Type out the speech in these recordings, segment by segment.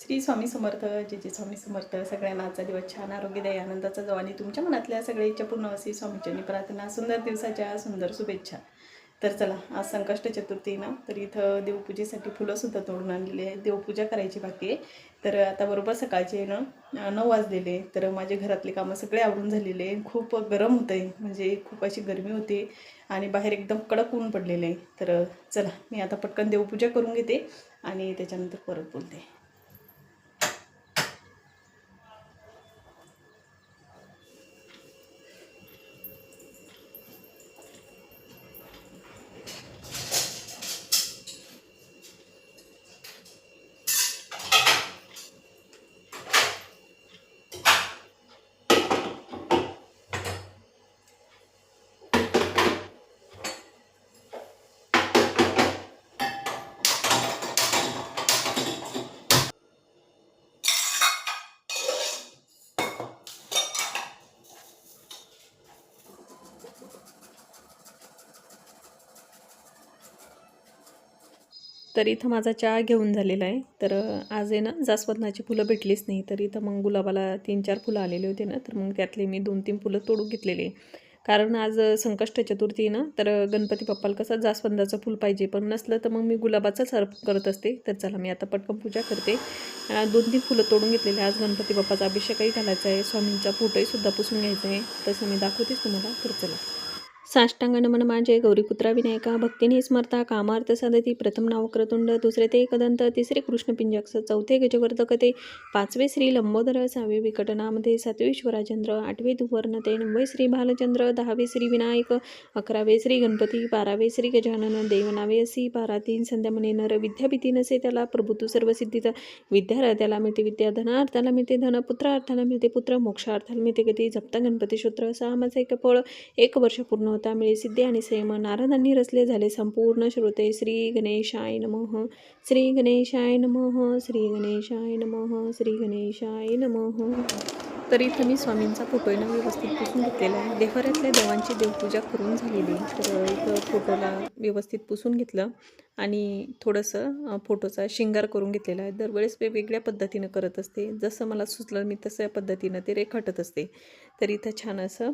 श्री स्वामी समर्थ जे जे स्वामी समर्थ. सगळ्यांना आजचा दिवस छान आरोग्यदायी आनंदाचा जो आणि तुमच्या मनातल्या सगळ्या इच्छा पूर्ण असे स्वामीचरणी प्रार्थना. सुंदर दिवसाच्या सुंदर शुभेच्छा. तर चला आज संकष्ट चतुर्थी ना? तर इथं देवपूजेसाठी फुलंसुद्धा तोडून आणलेली आहे देवपूजा करायची बाकी आहे. तर आता बरोबर सकाळचे ना? नऊ वाजलेले तर माझे घरातले कामं सगळे आवरून झालेले खूप गरम होतं आहे म्हणजे खूप अशी गरमी होती. आणि बाहेर एकदम कडक ऊन पडलेलं आहे. तर चला मी आता पटकन देवपूजा करून घेते. आणि त्याच्यानंतर परत बोलते. तर इथं माझा चहा घेऊन झालेला आहे. तर आज आहे ना जास्वंदाची फुलं भेटलीच नाही. तर इथं मग गुलाबाला तीन चार फुलं आलेले होते ना तर मग त्यातले मी दोन तीन फुलं तोडून घेतलेले कारण आज संकष्ट चतुर्थी आहे ना तर गणपती बाप्पाला कसं जास्वंदाचं फुल पाहिजे. पण नसलं तर मग मी गुलाबाचाच अर्प करत असते. तर चला मी आता पटकन पूजा करते. दोन तीन फुलं तोडून घेतलेले आज गणपती बाप्पाचा अभिषेकही घालायचा आहे. स्वामींचा फोटोही सुद्धा पुसून घ्यायचा आहे. तसं मी दाखवतेच तुम्हाला. तर चला. साष्टांग नमन माझे गौरीपुत्रा विनायका भक्तीने स्मरता कामार्थ साधती प्रथम नावक्रतुंड दुसरे ते एकदंत तिसरे कृष्णपिंजक्स चौथे गजवर्धकते पाचवे श्री लंबोदर सहावे विकटनामध्ये सातवे ईश्वराचंद्र आठवे दुवर्णते नववे श्री भालचंद्र दहावे श्री विनायक अकरावे श्री गणपती बारावे श्री गजानन देवनावे असी बारा तीन संध्यामने नर विद्यापीती नसे त्याला प्रभुतू सर्व विद्यार्थ्याला त्याला मिळते विद्या धनार्थाला मिळते धन पुत्रार्थाला मिळते पुत्र मोक्षार्थाला मिळते गती जप्ता गणपती सूत्र माझा एक फळ एक वर्ष पूर्ण होता. मिळे सिद्धी आणि संयम नारदांनी रचले झाले संपूर्ण श्रोते. श्री गणेशाय नमः श्री गणेशाय नमः श्री गणेशाय नमः श्री गणेशाय नमः. तर इथं मी स्वामींचा फोटो व्यवस्थित पुसून घेतलेला आहे. देवाऱ्यातल्या देवांची देवपूजा करून झालेली तर इथं फोटोला व्यवस्थित पुसून घेतलं आणि थोडंसं फोटोचा शिंगार करून घेतलेला आहे. दरवेळेस वेगवेगळ्या पद्धतीनं करत असते. जसं मला सुचलं मी तसं पद्धतीनं ते रेखाटत असते. तर इथं छान असं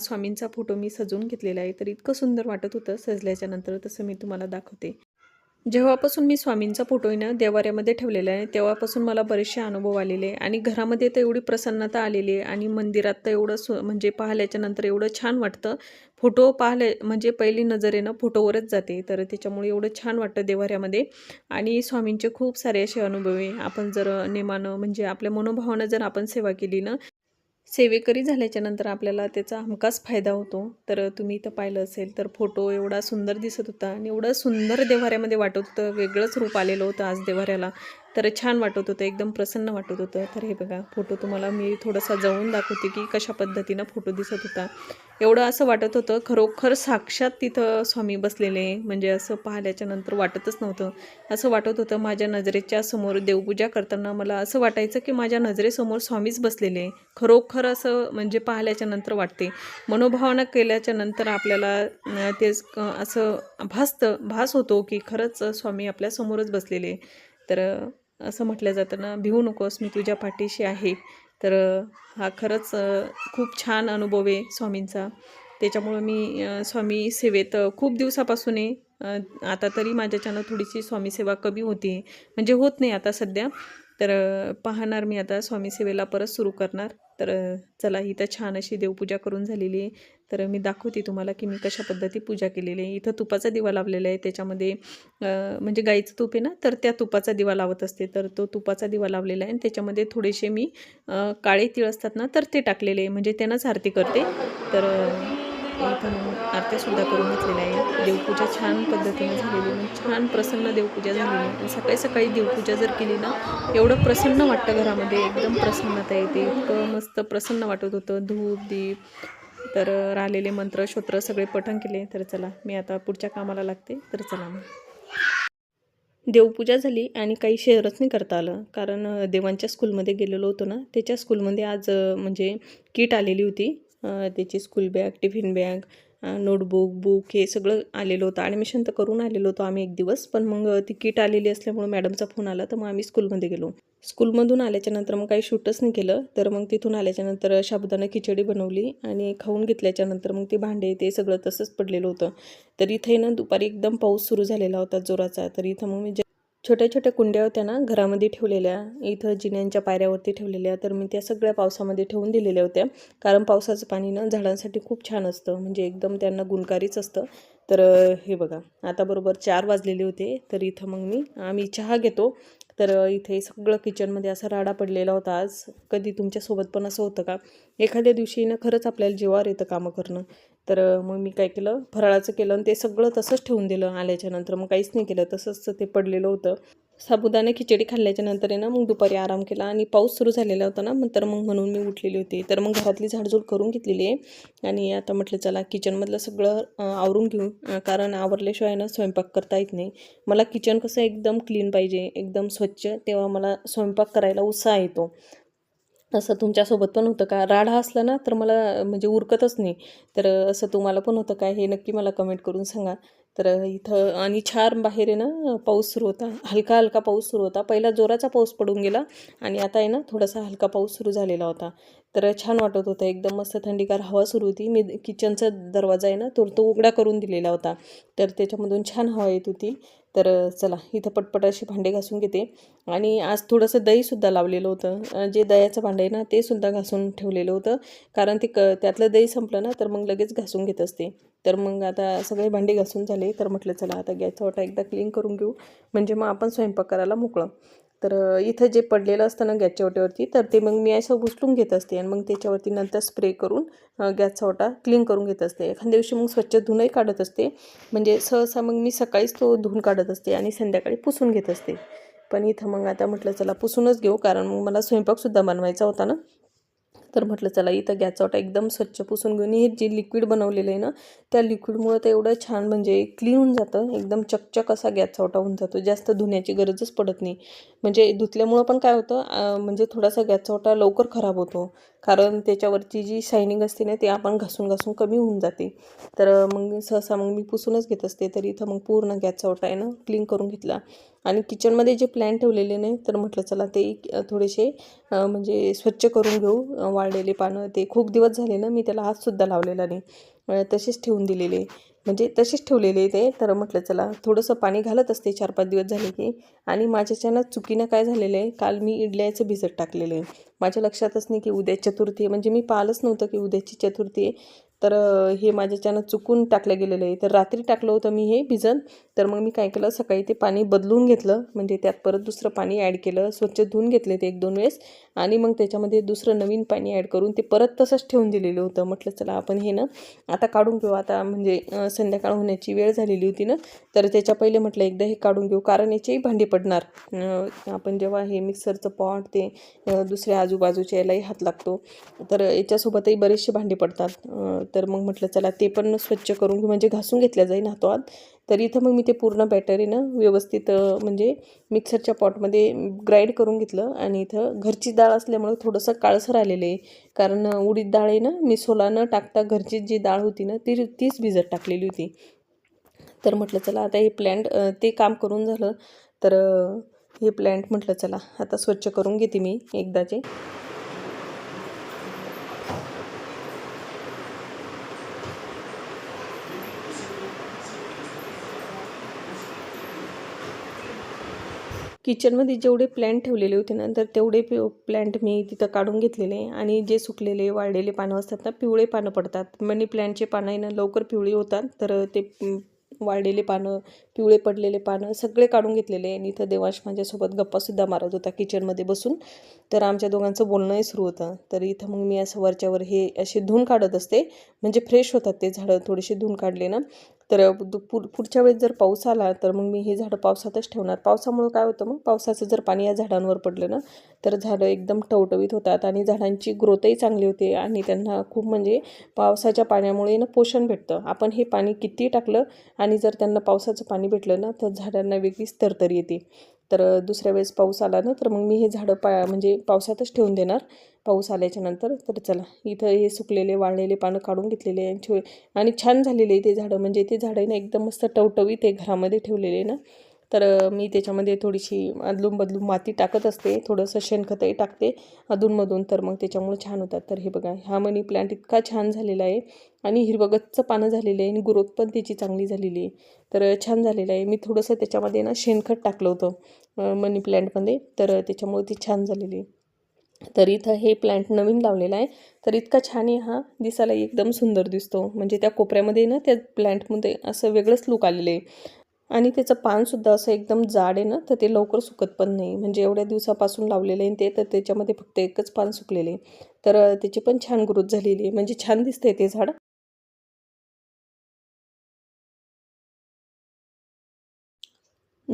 स्वामींचा फोटो मी सजवून घेतलेला आहे. तर इतकं सुंदर वाटत होतं सजल्याच्या नंतर तसं मी तुम्हाला दाखवते. जेव्हापासून मी स्वामींचा फोटो आहे ना देवाऱ्यामध्ये ठेवलेला आहे तेव्हापासून मला बरेचसे अनुभव आलेले आहे. आणि घरामध्ये तर एवढी प्रसन्नता आलेली आहे आणि मंदिरात तर एवढं सु म्हणजे पाहिल्याच्या नंतर एवढं छान वाटतं. फोटो पाहिले म्हणजे पहिली नजरेनं ना फोटोवरच जाते. तर त्याच्यामुळे एवढं छान वाटतं देवाऱ्यामध्ये. आणि स्वामींचे खूप सारे असे अनुभव आहे. आपण जर नेमानं म्हणजे आपल्या मनोभावानं जर आपण सेवा केली ना सेवेकरी झाल्याच्यानंतर आपल्याला त्याचा हमखास फायदा होतो. तर तुम्ही इथं पाहिलं असेल तर फोटो एवढा सुंदर दिसत होता आणि एवढं सुंदर देवाऱ्यामध्ये वाटत होतं. वेगळंच रूप आलेलं होतं आज देवाऱ्याला तर छान वाटत होतं एकदम प्रसन्न वाटत होतं. तर हे बघा फोटो तुम्हाला मी थोडासा जवळून दाखवते की कशा पद्धतीनं फोटो दिसत होता. एवढं असं वाटत होतं खरोखर साक्षात तिथं स्वामी बसलेले. म्हणजे असं पाहिल्याच्या नंतर वाटतच नव्हतं. असं वाटत होतं माझ्या नजरेच्या समोर देवपूजा करताना मला असं वाटायचं की माझ्या नजरेसमोर स्वामीच बसलेले. आहे. खरोखर असं म्हणजे पाहिल्याच्या नंतर वाटते. मनोभावना केल्याच्यानंतर आपल्याला ते क- असं भासतं भास होतो की खरंच स्वामी आपल्यासमोरच बसलेले. तर असं म्हटलं जातं ना भिवू नकोस मी तुझ्या पाठीशी आहे. तर हा खरंच खूप छान अनुभव आहे स्वामींचा. त्याच्यामुळं मी स्वामी सेवेत खूप दिवसापासून आहे. आता तरी माझ्याच्यानं थोडीशी स्वामी सेवा कमी होती. म्हणजे होत नाही आता सध्या. तर पाहणार मी आता स्वामी सेवेला परत सुरू करणार. तर चला इथं छान अशी देवपूजा करून झालेली आहे. तर मी दाखवते तुम्हाला की मी कशा पद्धती पूजा केलेली आहे. इथं तुपाचा दिवा लावलेला आहे. त्याच्यामध्ये म्हणजे गाईचं तूप आहे ना तर त्या तुपाचा दिवा लावत असते. तर तो तुपाचा दिवा लावलेला आहे आणि त्याच्यामध्ये थोडेसे मी काळे तीळ असतात ना तर ते टाकलेले आहे. म्हणजे त्यांनाच आरती करते. तर इथं आरत्यासुद्धा करून घेतलेल्या आहे देवपूजा छान पद्धतीने झालेली आहे. म्हणजे छान प्रसन्न देवपूजा झालेली आहे. आणि सकाळी सकाळी देवपूजा जर केली ना एवढं प्रसन्न वाटतं घरामध्ये. एकदम प्रसन्नता येते. इतकं मस्त प्रसन्न वाटत होतं. धूप दीप तर राहिलेले मंत्र श्रोत्र सगळे पठण केले. तर चला मी आता पुढच्या कामाला लागते. तर चला मग. देवपूजा झाली आणि काही शेअरच नाही करता आलं. कारण देवांच्या स्कूलमध्ये गेलेलो होतो ना त्याच्या स्कूलमध्ये आज म्हणजे किट आलेली होती. त्याची school bag tiffin bag notebook book हे सगळं आलेलं होतं. ॲडमिशन तर करून आलेलो होतो आम्ही एक दिवस पण मग तिकीट आलेली असल्यामुळं मॅडमचा फोन आला तर मग आम्ही स्कूलमध्ये गेलो. स्कूलमधून आल्याच्यानंतर मग काही शूटच नाही केलं तर मग तिथून आल्याच्यानंतर साबुदाणा खिचडी बनवली आणि खाऊन घेतल्याच्यानंतर मग ते भांडे ते सगळं तसंच पडलेलं होतं. तर इथे ना दुपारी एकदम पाऊस सुरू झालेला होता जोराचा तर इथं मग मी जे छोट्या छोट्या कुंड्या होत्या ना घरामध्ये ठेवलेल्या इथं जिन्यांच्या पायऱ्यावरती ठेवलेल्या तर मी त्या सगळ्या पावसामध्ये ठेवून दिलेल्या होत्या. कारण पावसाचं पाणी ना झाडांसाठी खूप छान असतं म्हणजे एकदम त्यांना गुणकारीच असतं. तर हे बघा आता बरोबर चार वाजलेले होते तर इथं मग मी आम्ही चहा घेतो. तर इथे सगळं किचनमध्ये असा राडा पडलेला होता आज. कधी तुमच्यासोबत पण असं होतं का? एखाद्या दिवशी ना खरंच आपल्याला जीवावर येतं कामं करणं. तर मग मी काय केलं? फराळाचं केलं आणि ते सगळं तसंच ठेवून दिलं आल्याच्यानंतर. मग काहीच नाही केलं. तसंच ते पडलेलं होतं. साबुदाणा खिचडी खाल्ल्याच्या नंतर आहे ना मग दुपारी आराम केला आणि पाऊस सुरू झालेला होता ना मग तर मग म्हणून मी उठलेली होती. तर मग घरातली झाडझूड करून घेतलेली आहे आणि आता म्हटलं चला किचनमधलं सगळं आवरून घेऊ. कारण आवरल्याशिवाय ना स्वयंपाक करता येत नाही. मला किचन कसं एकदम क्लीन पाहिजे एकदम स्वच्छ तेव्हा मला स्वयंपाक करायला उत्साह येतो. असं तुमच्यासोबत पण होतं का? राडा असला ना तर मला म्हणजे उरकतच नाही. तर असं तुम्हाला पण होतं का? हे नक्की मला कमेंट करून सांगा. तर इथं आणि छान बाहेर आहे ना पाऊस सुरू होता. हलका हलका पाऊस सुरू होता. पहिला जोराचा पाऊस पडून गेला आणि आता आहे ना थोडासा हलका पाऊस सुरू झालेला होता. तर छान वाटत होतं. एकदम मस्त थंडीगार हवा सुरू होती. मी किचनचा दरवाजा आहे ना तो तो उघडा करून दिलेला होता. तर त्याच्यामधून छान हवा येत होती. तर चला इथं पटपट अशी भांडे घासून घेते. आणि आज थोडंसं दहीसुद्धा लावलेलं होतं. जे दह्याचं भांडं आहे ना ते सुद्धा घासून ठेवलेलं होतं. कारण ते क त्यातलं दही संपलं ना तर मग लगेच घासून घेत असते. तर मग आता सगळे भांडे घासून झाले. तर म्हटलं चला आता गॅसचा ओटा एकदा क्लीन करून घेऊ. म्हणजे मग आपण स्वयंपाक करायला मोकळं. तर इथं जे पडलेलं असतं ना गॅसच्या ओट्यावरती तर ते मग मी असं उचलून घेत असते आणि मग त्याच्यावरती नंतर स्प्रे करून गॅसचा ओटा क्लीन करून घेत असते. एखाद्या दिवशी मग स्वच्छ धुणंही काढत असते. म्हणजे सहसा मग मी सकाळीच तो धुवून काढत असते आणि संध्याकाळी पुसून घेत असते. पण इथं मग आता म्हटलं चला पुसूनच घेऊ. कारण मग मला स्वयंपाकसुद्धा बनवायचा होता ना. तर म्हटलं चला इथं गॅसचा एकदम स्वच्छ पुसून घेऊन हे जे लिक्विड बनवलेलं आहे ना त्या लिक्विडमुळं ते एवढं छान म्हणजे क्लीन होऊन जातं. एकदम चकचक असा गॅसचा होऊन जातो. जास्त धुण्याची गरजच पडत नाही. म्हणजे धुतल्यामुळं पण काय होतं म्हणजे थोडासा गॅसचा लवकर खराब होतो. कारण त्याच्यावरची जी शायनिंग असते ना ती आपण घासून घासून कमी होऊन जाते. तर मग सहसा मग मी पुसूनच घेत असते. तर इथं मग पूर्ण गॅसचा ओटा आहे ना क्लीन करून घेतला. आणि किचनमध्ये जे प्लॅन ठेवलेले नाही तर म्हटलं चला ते थोडेसे म्हणजे स्वच्छ करून घेऊ. वाळलेले पानं ते खूप दिवस झाले ना मी त्याला हातसुद्धा लावलेला नाही. तसेच ठेवून दिलेले. म्हणजे तसेच ठेवलेले ते. तर म्हटलं चला थोडंसं पाणी घालत असते चार पाच दिवस झाले की. आणि माझ्याच्यानं चुकीनं काय झालेलं आहे काल मी इडल्याचं भिजत टाकलेलं आहे. माझ्या लक्षातच नाही की उद्या चतुर्थी आहे. म्हणजे मी पाहिलंच नव्हतं की उद्याची चतुर्थी आहे. तर हे माझ्याच्यानं चुकून टाकलं गेलेलं आहे. तर रात्री टाकलं होतं मी हे भिजत तर मग मी काय केलं सकाळी ते पाणी बदलून घेतलं. म्हणजे त्यात परत दुसरं पाणी ॲड केलं. स्वच्छ धुवून घेतले ते एक दोन वेळेस. आणि मग त्याच्यामध्ये दुसरं नवीन पाणी ॲड करून ते परत तसंच ठेवून दिलेलं होतं. म्हटलं चला आपण हे ना आता काढून घेऊ. आता म्हणजे संध्याकाळ होण्याची वेळ झालेली होती ना. तर त्याच्या पहिले म्हटलं एकदा हे काढून घेऊ. कारण याचेही भांडी पडणार. आपण जेव्हा हे मिक्सरचं पॉट ते दुसऱ्या आजूबाजूच्या यालाही हात लागतो. तर याच्यासोबतही बरेचसे भांडे पडतात. तर मग म्हटलं चला ते पण स्वच्छ करून म्हणजे घासून घेतल्या जाईल हातोहात तर इथं मग मी ते पूर्ण बॅटरीनं व्यवस्थित म्हणजे मिक्सरच्या पॉटमध्ये ग्राइंड करून घेतलं. आणि इथं घरची डाळ असल्यामुळं थोडंसं काळसर आलेलं आहे. कारण उडीद डाळ आहे ना मी सोला न टाकता घरची जी डाळ होती ना ती तीच भिजत टाकलेली होती. तर म्हटलं चला आता हे प्लॅन्ट ते काम करून झालं. तर हे प्लॅन्ट म्हटलं चला आता स्वच्छ करून घेते मी एकदाचे. किचनमध्ये जेवढे प्लॅन्ट ठेवलेले होते ना तर तेवढे प्लॅन्ट मी तिथं काढून घेतलेले आणि जे सुकलेले वाळलेले पानं असतात ना पिवळे पानं पडतात. मनी प्लॅन्टचे पानं आहे ना लवकर पिवळी होतात. तर ते वाळलेले पानं पिवळे पडलेले पानं सगळे काढून घेतलेले आणि इथं देवांश माझ्यासोबत गप्पासुद्धा मारत होता किचनमध्ये बसून. तर आमच्या दोघांचं बोलणंही सुरू होतं. तर इथं मग मी असं वरच्यावर हे असे धुवून काढत असते. म्हणजे फ्रेश होतात ते झाडं थोडेसे धुवून काढले ना. तर दु- पुढ पुढच्या वेळेस जर पाऊस आला तर मग मी हे झाडं पावसातच ठेवणार. पावसामुळं काय होतं मग? पावसाचं जर पाणी या झाडांवर पडलं ना तर झाडं एकदम टवटवीत होतात आणि झाडांची ग्रोथही चांगली होते. आणि त्यांना खूप म्हणजे पावसाच्या पाण्यामुळे ना पोषण भेटतं. आपण हे पाणी किती टाकलं आणि जर त्यांना पावसाचं पाणी भेटलं ना तर झाडांना वेगळीच तरतर येते. तर दुसऱ्या वेळेस पाऊस आला ना तर मग मी हे झाडं पा म्हणजे पावसातच ठेवून देणार. पाऊस आल्याच्यानंतर तर चला इथं हे सुकलेले वाळलेले पानं काढून घेतलेले आणि छान झालेले ते झाडं म्हणजे ते झाडं ना एकदम मस्त टवटवीत ते घरामध्ये ठेवलेले आहे ना. तर मी त्याच्यामध्ये थोडीशी अदलून बदलून माती टाकत असते. थोडंसं शेणखतही टाकते अधूनमधून तर मग त्याच्यामुळे छान होतात. तर हे बघा हा मनी प्लांट इतका छान झालेला आहे आणि हिरवगतचं पानं झालेलं आहे आणि ग्रोथ पण त्याची चांगली झालेली आहे. तर छान झालेलं आहे. मी थोडंसं त्याच्यामध्ये ना शेणखत टाकलं होतं मनी प्लॅन्टमध्ये तर त्याच्यामुळे ती छान झालेली आहे. तर इथं हे प्लॅन्ट नवीन लावलेला आहे. तर इतका छान आहे हा दिसायला एकदम सुंदर दिसतो. म्हणजे त्या कोपऱ्यामध्ये ना त्या प्लॅन्टमध्ये असं वेगळंच लुक आलेलं आहे. आणि त्याचं पानसुद्धा असं एकदम जाड आहे ना तर ते लवकर सुकत पण नाही. म्हणजे एवढ्या दिवसापासून लावलेलं आहे ते तर त्याच्यामध्ये फक्त एकच पान सुकलेले आहे. तर त्याची पण छान ग्रोथ झालेली आहे. म्हणजे छान दिसते ते झाड.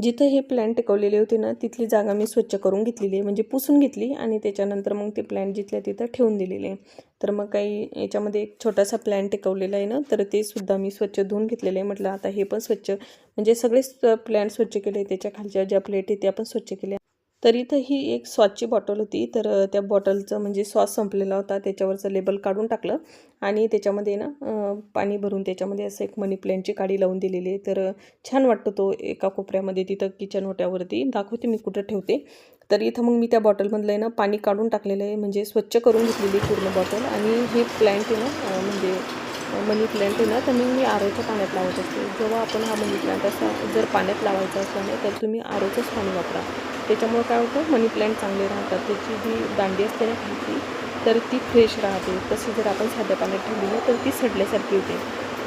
जिथं हे प्लॅन्ट टिकवलेले होते ना तिथली जागा मी स्वच्छ करून घेतलेली आहे. म्हणजे पुसून घेतली आणि त्याच्यानंतर मग ते प्लॅन्ट जिथल्या तिथं ठेवून दिलेले आहे. तर मग काही याच्यामध्ये एक छोटासा प्लॅन्ट टिकवलेला आहे ना तर ते सुद्धा मी स्वच्छ धुवून घेतलेलं आहे. म्हटलं आता हे पण स्वच्छ म्हणजे सगळेच प्लॅन्ट स्वच्छ केले त्याच्या खालच्या ज्या प्लेट आहे त्या पण स्वच्छ केल्या. तर इथं ही एक सॉसची बॉटल होती. तर त्या बॉटलचं म्हणजे सॉस संपलेला होता. त्याच्यावरचं लेबल काढून टाकलं आणि त्याच्यामध्ये ना पाणी भरून त्याच्यामध्ये असं एक मनी प्लॅन्टची काडी लावून दिलेली आहे. तर छान वाटतो तो एका कोपऱ्यामध्ये तिथं किचन ओट्यावरती. दाखवते मी कुठं ठेवते. तर इथं मग मी त्या बॉटलमधलं आहे ना पाणी काढून टाकलेलं आहे. म्हणजे स्वच्छ करून घेतलेली पूर्ण बॉटल. आणि हे प्लॅन्ट आहे ना म्हणजे मनी प्लॅन्ट आहे ना तर मी मी आरोच्या पाण्यात लावत असते. जेव्हा आपण हा मनी प्लॅन्ट असा जर पाण्यात लावायचा असला नाही तर तुम्ही आरोचंच पाणी वापरा. त्याच्यामुळं काय होतं मनी प्लॅन्ट चांगले राहतात. त्याची जी दांडी असते ना खालची तर ती फ्रेश राहते. तशी जर आपण साध्या पाण्यात ठेवली ना तर ती सडल्यासारखी होते.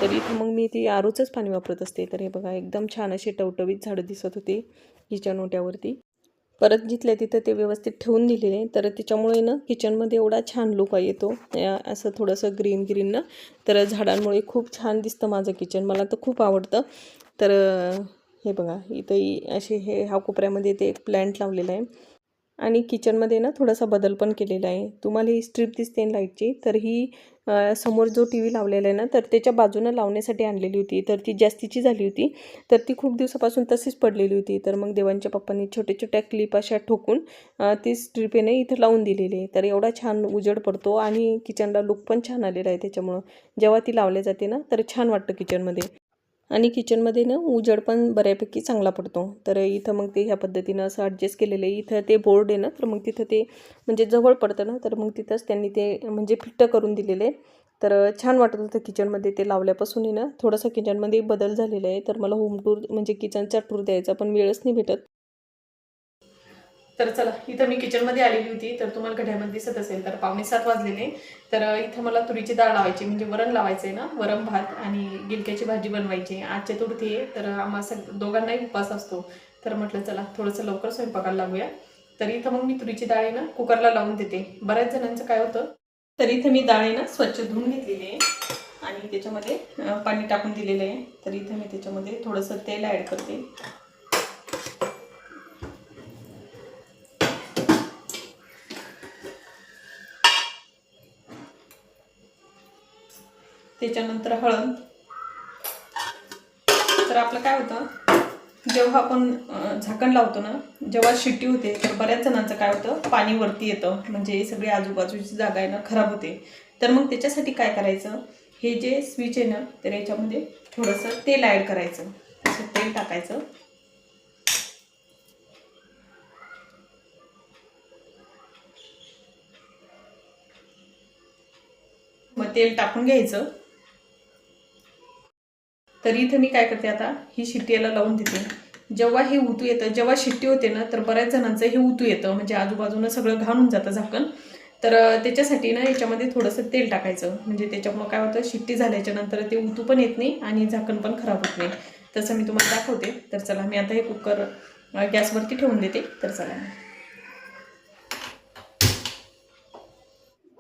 तर इथं मग मी ती आरोचंच पाणी वापरत असते. तर हे बघा एकदम छान असे टवटवीत झाडं दिसत होते हिच्या नोट्यावरती परत जिथल्या तिथं ते व्यवस्थित ठेवून दिलेले. तर त्याच्यामुळे ना किचनमध्ये एवढा छान लुका येतो असं थोडंसं ग्रीन ग्रीन ना. तर झाडांमुळे खूप छान दिसतं माझं किचन. मला तर खूप आवडतं. तर हे बघा इथंही असे हे ह्या कोपऱ्यामध्ये ते एक प्लॅन्ट लावलेलं आहे. आणि किचनमध्ये ना थोडासा बदल पण केलेला आहे. तुम्हाला ही स्ट्रीप दिसते लाईटची तर ही समोर जो टी व्ही लावलेला आहे ना तर त्याच्या बाजूनं लावण्यासाठी आणलेली होती. तर ती जास्तीची झाली होती. तर ती खूप दिवसापासून तशीच पडलेली होती. तर मग देवांच्या पप्पांनी छोट्या छोट्या क्लिप अशा ठोकून ती स्ट्रीपेने इथं लावून दिलेली आहे. तर एवढा छान उजड पडतो आणि किचनला लुक पण छान आलेला आहे त्याच्यामुळं. जेव्हा ती लावली जाते ना तर छान वाटतं किचनमध्ये आणि किचनमध्ये ना उजड पण बऱ्यापैकी चांगला पडतो. तर इथं मग ते ह्या पद्धतीनं असं ॲडजस्ट केलेलं आहे. इथं ते बोर्ड आहे ना तर मग तिथं ते म्हणजे जवळ पडतं ना तर मग तिथंच त्यांनी ते म्हणजे फिट्ट करून दिलेले तर छान वाटत होतं किचनमध्ये ते लावल्यापासून आहे ना. थोडंसं किचनमध्ये बदल झालेला आहे. तर मला होम टूर म्हणजे किचनचा टूर द्यायचा पण वेळच नाही भेटत. तर चला इथं मी किचनमध्ये आलेली होती तर तुम्हाला घड्यामध्ये दिसत असेल तर पावणे सात वाजलेले. तर इथं मला तुरीची डाळ लावायची म्हणजे वरण लावायचं आहे ना वरण भात आणि गिलक्याची भाजी बनवायची. आज चतुर्थी आहे तर आम्हा सग दोघांनाही उपास असतो. तर म्हटलं चला थोडंसं लवकर स्वयंपाकाला लागूया. तर इथं मग मी तुरीची डाळ आहे ना कुकरला लावून देते. बऱ्याच जणांचं काय होतं तर इथं मी डाळ आहे ना स्वच्छ धुवून घेतलेली आहे. आणि त्याच्यामध्ये पाणी टाकून दिलेलं आहे. तर इथं मी त्याच्यामध्ये थोडंसं तेल ॲड करते. त्याच्यानंतर हळद. तर आपलं काय होतं जेव्हा आपण झाकण लावतो ना जेव्हा शिट्टी होते तर बऱ्याच जणांचं काय होतं पाणी वरती येतं. म्हणजे सगळी आजूबाजूची जागा आहे ना खराब होते. तर मग त्याच्यासाठी काय करायचं हे जे स्विच आहे ना तर याच्यामध्ये थोडंसं तेल ॲड करायचं. असं तेल टाकायचं. मग तेल टाकून घ्यायचं. तर इथं मी काय करते आता ही शिट्टी याला लावून देते. जेव्हा हे उतू येतं जेव्हा शिट्टी होते ना तर बऱ्याच जणांचं हे उतू येतं. म्हणजे आजूबाजूनं सगळं घाणून जातं झाकण. तर त्याच्यासाठी ना याच्यामध्ये थोडंसं तेल टाकायचं. म्हणजे त्याच्यामुळं काय होतं शिट्टी झाल्याच्यानंतर ते उतू पण येत नाही आणि झाकण पण खराब होत नाही. तसं मी तुम्हाला दाखवते. तर चला मी आता हे कुकर गॅसवरती ठेवून देते. तर चला.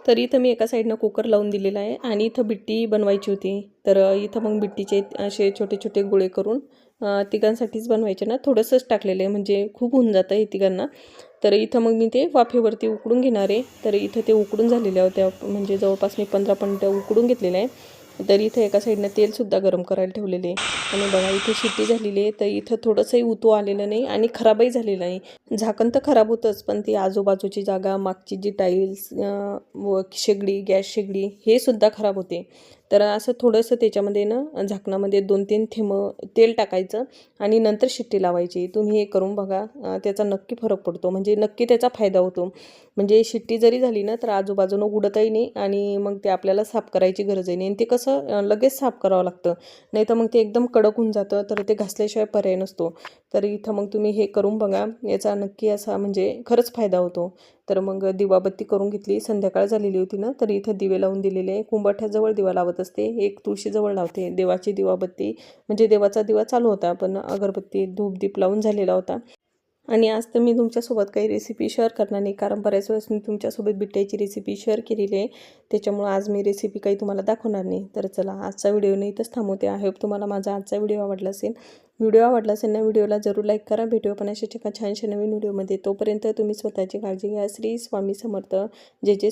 तर इथं मी एका साईडनं कुकर लावून दिलेला आहे आणि इथं बिट्टी बनवायची होती. तर इथं मग बिट्टीचे असे छोटे छोटे गोळे करून तिघांसाठीच बनवायचे ना. थोडंसंच टाकलेलं आहे म्हणजे खूप होऊन जातं हे तिघांना. तर इथं मग मी ते वाफेवरती उकडून घेणार आहे. तर इथं ते उकडून झालेल्या होत्या म्हणजे जवळपास मी पंधरा मिनटं उकडून घेतलेलं आहे. तर इथं एका साईडनं तेलसुद्धा गरम करायला ठेवलेले आहे. आणि बघा इथे शिट्टी झालेली आहे तर इथं थोडंसंही उतू आलेलं नाही आणि खराबही झालेलं नाही. झाकण तर खराब होतंच पण ती आजूबाजूची जागा मागची जी टाईल्स व शेगडी गॅस शेगडी हे सुद्धा खराब होते. तर असं थोडंसं त्याच्यामध्ये ना झाकणामध्ये दोन तीन थेंब तेल टाकायचं आणि नंतर शिट्टी लावायची. तुम्ही हे करून बघा त्याचा नक्की फरक पडतो. म्हणजे नक्की त्याचा फायदा होतो. म्हणजे शिट्टी जरी झाली ना तर आजूबाजूनं उडतही नाही आणि मग ते आपल्याला साफ करायची गरजही नाही. आणि ते कसं लगेच साफ करावं लागतं. नाही तर मग ते एकदम कडक होऊन जातं तर ते घासल्याशिवाय पर्याय नसतो. तर इथं मग तुम्ही हे करून बघा. याचा नक्की असा म्हणजे खरंच फायदा होतो. तर मग दिवाबत्ती करून घेतली. संध्याकाळ झालेली होती ना तर इथं दिवे लावून दिलेले. कुंभाठ्याजवळ दिवा लावत असते. एक तुळशीजवळ लावते. देवाची दिवाबत्ती. म्हणजे देवाचा दिवा चालू होता पण अगरबत्ती धूपदीप लावून झालेला होता. आणि आज तर मी तुमच्यासोबत काही रेसिपी शेअर करणार नाही कारण बऱ्याच वेळेस मी तुमच्यासोबत बिट्ट्याची रेसिपी शेअर केलेली आहे. त्याच्यामुळं आज मी रेसिपी काही तुम्हाला दाखवणार नाही. तर चला आजचा व्हिडिओ नाही इथंच थांबवते आय होप तुम्हाला माझा आजचा व्हिडिओ आवडला असेल. व्हिडिओ आवडला असेल ना व्हिडिओला जरूर लाईक करा. भेटूया पण अशा एका छानशा नवीन व्हिडिओमध्ये तोपर्यंत तुम्ही स्वतःची काळजी घ्या. श्री स्वामी समर्थ. जे जे